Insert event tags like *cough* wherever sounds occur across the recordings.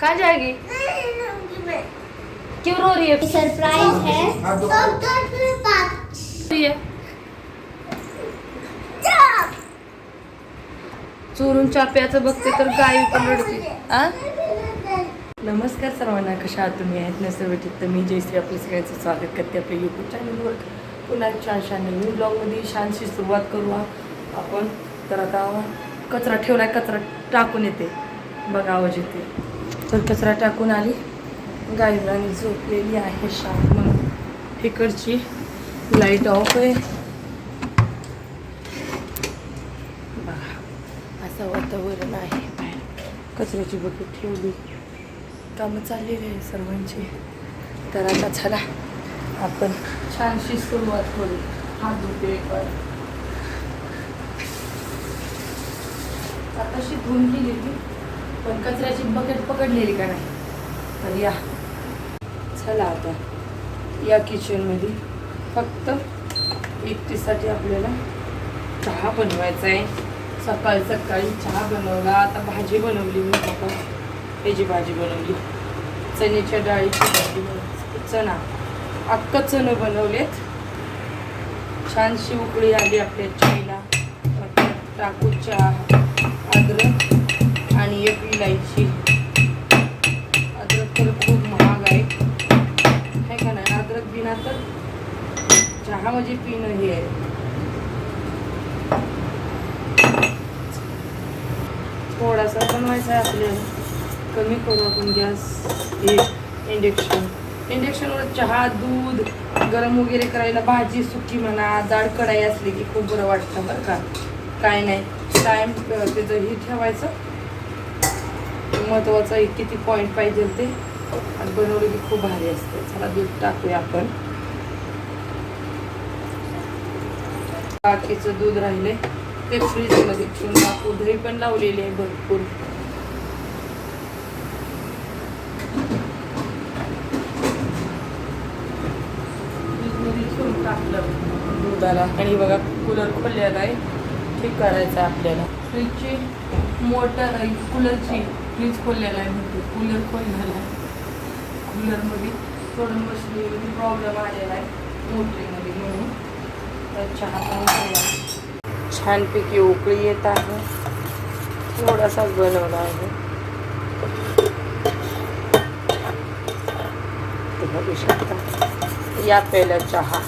कहाँ जाएगी क्यों रो रही है? सरप्राइज है? रही है? चोरून चाप्याचं बघते तर गाई पण रडते. आ? नमस्कार सर्वांना कशा आहात तुम्ही? आहेत ना सर्व ठीक? तर मी जयश्री आपलं सगळ्यांचं स्वागत करते आपल्या यूट्यूब चॅनलवर पुन्हा एक छान छान नवीन ब्लॉगमध्ये छानशी सुरुवात करू आपण. तर आता कचरा ठेवला कचरा टाकून येते. बघा आवाज येते तर कचरा टाकून आली. गाईराणी झोपलेली आहे शांत म्हणून. इकडची लाइट ऑफ आहे. बघा. असं वातावरण आहे कचऱ्याची बकेट ठेवली. कामं चाललेली आहे सर्वांची. तर आता चला आपण छानशी सुरुवात करू. हात धुते आताशी धुवून गेलेली पण कचऱ्याची बकेट पकडलेली का नाही? तर या. चला आता. या किचनमध्ये फक्त एकटीसाठी आपल्याला चहा बनवायचा आहे सकाळी सकाळी चहा बनवला. आता भाजी बनवली मी आता त्याची भाजी बनवली. चण्याच्या डाळीची भाजी बनवली. चणा. अख्खं चणं बनवलेत. छानशी उकळी आली आपल्या चायला टाकू चहा. अद्रक आणि एक इलायची. अद्रक तर खूप महाग आहे. है का नाही अद्रक बिना तर चहा म्हणजे पिणं हे आहे. थोडासा बनवायचा आहे आपल्याला. कमी करू आपण गॅस हे इंडक्शन इंडक्शनवर चहा दूध गरम वगैरे करायला भाजी सुकी म्हणा जाड कढाई असली की खूप बरं वाटतं बरं का? काय नाही. टाईम त्याचं हे ठेवायचं. महत्त्वाचं एक किती पॉईंट पाहिजे ते. आणि बनवलं की खूप भारी असते. चला दूध टाकूया आपण. बाकीचं दूध राहिले. ते फ्रीजमध्ये ठेवून टाकू दही पण लावलेली आहे भरपूर. फ्रीजमध्ये ठेवून टाकलं. दुधाला. आणि बघा कूलर खोललेला आहे. ठीक करायचं आहे आपल्याला. फ्रीजची मोटर आहे कूलरची फ्रीज खोललेला आहे म्हणते. कूलर खोललेला आहे. कूलरमध्ये थोडं बसली प्रॉब्लेम आलेला आहे. मोटरीमध्ये म्हणून. तर चहा पण केला छानपैकी उकळी येत आहे. थोडासाच बनवला आहे. बघू शकता. या पहिला चहा.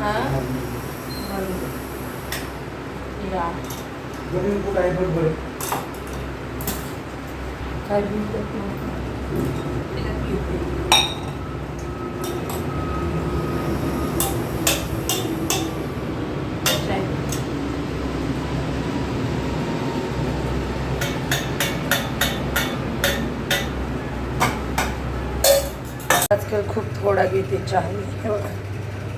हा? त्याच्यात घेते. चाय. आजकाल खूप थोडा घेते चहा बघा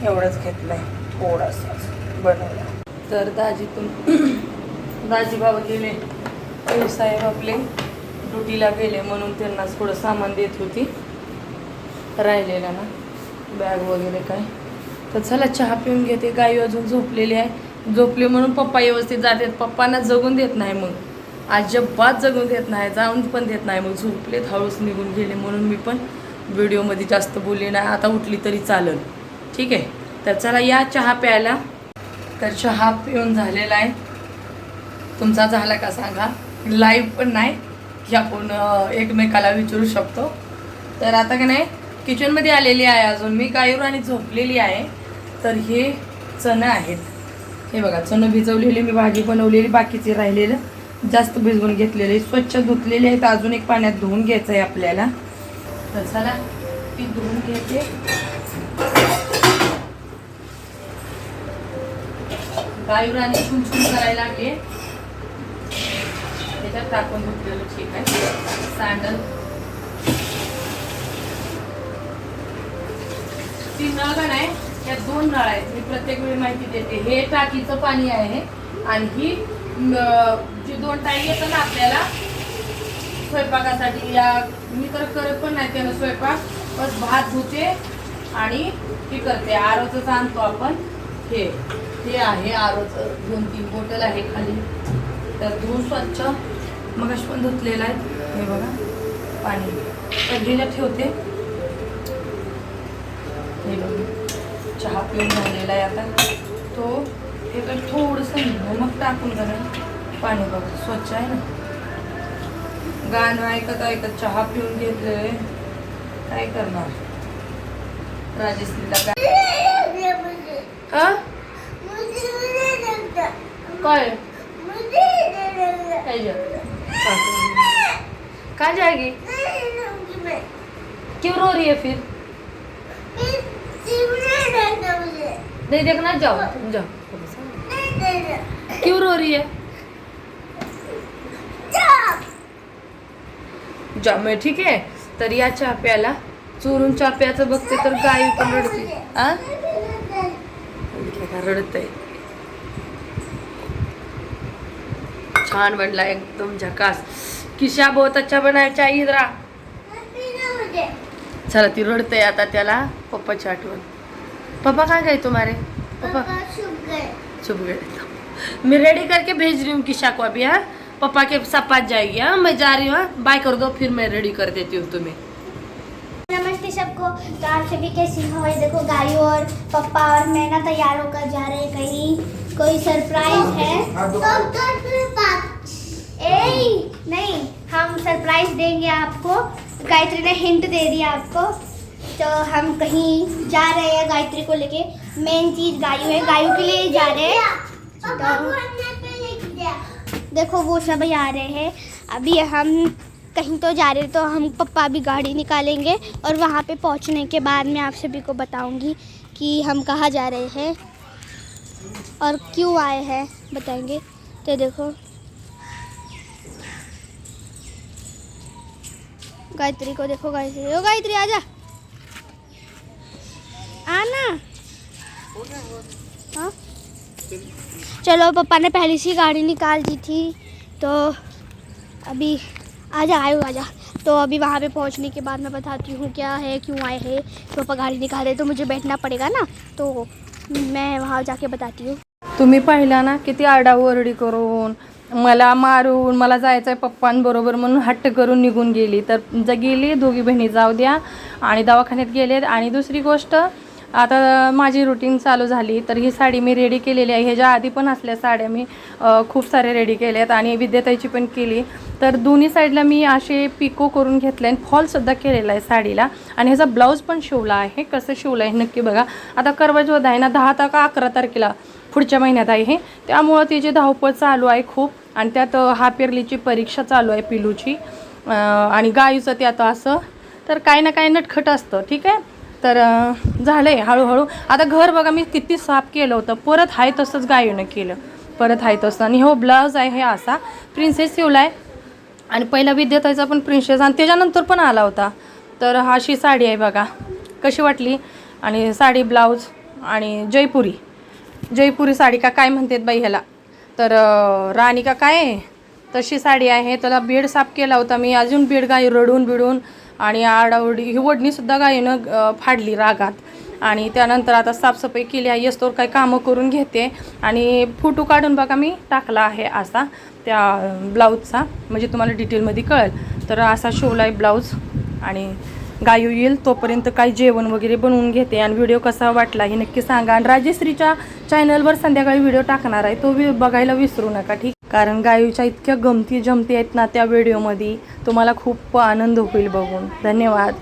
एवढंच घेतलंय. थोडासाच. बनवला. तर दाजीतून *clears throat* दाजी बाबा गेले साहेब आपले ड्युटीला गेले म्हणून त्यांना थोडं सामान देत होती. राहिलेलं ना बॅग वगैरे काय. तर चला चहा पिऊन घेते. गाई अजून झोपलेली आहे. झोपले म्हणून पप्पा व्यवस्थित जातात. पप्पांना जगून देत नाही मग. अजिबात जगून देत नाही जाऊन पण देत नाही मग. झोपलेत हळूच निघून गेले म्हणून मी पण व्हिडिओमध्ये जास्त बोलले नाही. आता उठली तरी चालेल. ठीक आहे? तर चला या चहा प्यायला. तर चहा पिऊन झालेला आहे. तुमचा झाला का सांगा? लाईव्ह पण नाही. की आपण एकमेकाला विचारू शकतो. तर आता का नाही किचनमध्ये आलेली आहे अजून. मी गाईवर आणि झोपलेली आहे. तर हे चणं आहेत. हे बघा चणं भिजवलेली मी भाजी बनवलेली बाकीचे राहिलेलं. जास्त भिजवून घेतलेले स्वच्छ धुतलेले आहेत. अजून एक पाण्यात धुवून घ्यायचं आहे आपल्याला. तर चला ती धुवून घेते. गाईवर आणि करायला लागले. त्याच्यात टाकून घेतलेलं ठीक आहे. सांडल. ती नळ आहे नाही या दोन नळ आहेत. मी प्रत्येक वेळी माहिती देते. हे टाकीचं पाणी आहे आणि ही जी दोन टाकी येतं ना आपल्याला स्वयंपाकासाठी या मी तर करत पण नाही त्यानं स्वयंपाक बस भात धुते आणि हे करते. आरोचं आणतो आपण. हे. हे आहे आरोचं दोन तीन बॉटल आहे खाली तर धुवून स्वच्छ मग पण धुतलेला आहे हे बघा पाणी कढीला ठेवते हे बघा चहा पिऊन झालेला आहे आता तो हे तर थोडंसं मग टाकून करा पाणी बघा स्वच्छ आहे ना गाणं ऐकत ऐकत चहा पिऊन घेतोय काय करणार राजेश्रीला काय कहाँ जाएगी क्यों रो रही है फिर नहीं देखना जाओ तुम जाओ क्यों रो रही है जा मैं ठीक आहे तर या चहा प्याला चोरून चहा प्याचं बघते तर गाय पण रडते आ रडतय छान बनला एकदम झकास. किशा बहुत अच्छा बनाया चाहिए जरा. चला ती रडतय आता त्याला पप्पाची आठवण. पप्पा काय काय तुम्हारे? पप्पा. चुप गए मैं रेडी करके भेज रही हूँ किशा को अभी हाँ. पापा के साथ पास जाएगी हाँ. मैं जा रही हूँ? बाय कर दो फिर मैं रेडी कर देती हूँ तुम्हें. नमस्ते सबको. तो आप सभी कैसे हो? देखो गायू और पप्पा और मैं ना तैयार होकर जा रहे हैं कहीं. कोई सरप्राइज़ है? ए नहीं हम सरप्राइज़ देंगे आपको। गायत्री ने हिंट दे दिया आपको। तो हम कहीं जा रहे हैं गायत्री को लेके। मेन चीज़ गायू है। गायू के लिए जा रहे हैं। तो देखो वो सब आ रहे हैं। अभी हम कहीं तो जा रहे हैं तो हम पप्पा भी गाड़ी निकालेंगे। और वहाँ पे पहुँचने के बाद मैं आप सभी को बताऊँगी कि हम कहाँ जा रहे हैं। और क्यों आए हैं, बताएँगे। तो देखो। गायत्री को देखो, गायत्री। ओ, गायत्री, आजा। आना। हाँ? चलो, पापा ने पहले से गाड़ी निकाल दी थी तो अभी आजा, आयो, आजा। तो अभी वहाँ पे पहुँचने के बाद मैं बताती हूँ क्या है, क्यों आए हैं। तो पापा गाड़ी निकाले तो मुझे बैठना पड़ेगा ना तो मैं वहाँ जाके बताती हूँ। तुम्ही पाहिला ना किती आरडाओरडी करून मला मारून मला जायचं आहे पप्पांबरोबर म्हणून हट्ट करून निघून गेली. तर ज गेली दोघी बहिणी जाऊ द्या. आणि दवाखान्यात गेलेत. आणि दुसरी गोष्ट आता माझी रुटीन चालू झाली तर ही साडी मी रेडी केलेली आहे. ह्याच्या आधी पण असल्या साड्या मी खूप साऱ्या रेडी केल्यात आणि विद्याताईची पण केली. तर दोन्ही साईडला मी असे पिको करून घेतले आणि फॉलसुद्धा केलेला आहे साडीला. आणि ह्याचा ब्लाऊज पण शिवला आहे. कसं शिवलं आहे नक्की बघा. आता करवाजोद आहे ना दहा तारखा अकरा तारखेला पुढच्या महिन्यात आहे हे. त्यामुळं तिची धावपळ चालू आहे खूप आणि त्यात हा पेरलीची परीक्षा चालू आहे पिलूची. आणि आणि ते आता असं. तर काही ना काही नटखट असतं ठीक आहे? तर झालं आहे हळूहळू. आता घर बघा मी किती साफ केलं होतं. परत आहे तसंच गायूनं केलं. परत आहे तसं. आणि हो ब्लाऊज आहे हे असा. प्रिन्सेस शिवला आहे आणि पहिला विद्यार्थ्याचा पण प्रिन्सेस आणि त्याच्यानंतर पण आला होता. तर हा अशी साडी आहे बघा. कशी वाटली? आणि साडी ब्लाऊज आणि जयपुरी. जयपुरी साडी का काय म्हणतात बाई ह्याला? तर राणी का काय? आहे? तशी साडी आहे. त्याला बेड साफ केला होता मी. अजून बेड गाई रडून बिडून आणि आडाओडी ही ओढणीसुद्धा गायीनं फाडली रागात. आणि त्यानंतर आता साफसफाई केली आहे. येस्तोर काही कामं करून घेते. आणि फोटो काढून बघा मी टाकला आहे असा त्या ब्लाऊजचा. म्हणजे तुम्हाला डिटेलमध्ये कळेल. तर असा शिवला आहे ब्लाऊज आणि गायू येईल तोपर्यंत काही जेवण वगैरे बनवून घेते. आणि व्हिडिओ कसा वाटला हे नक्की सांगा. आणि राजेश्रीच्या चॅनलवर संध्याकाळी व्हिडिओ टाकणार आहे. तो वि बघायला विसरू नका ठीक? कारण गायूच्या इतक्या गमती जमती आहेत ना त्या व्हिडिओमध्ये तुम्हाला खूप आनंद होईल बघून. धन्यवाद.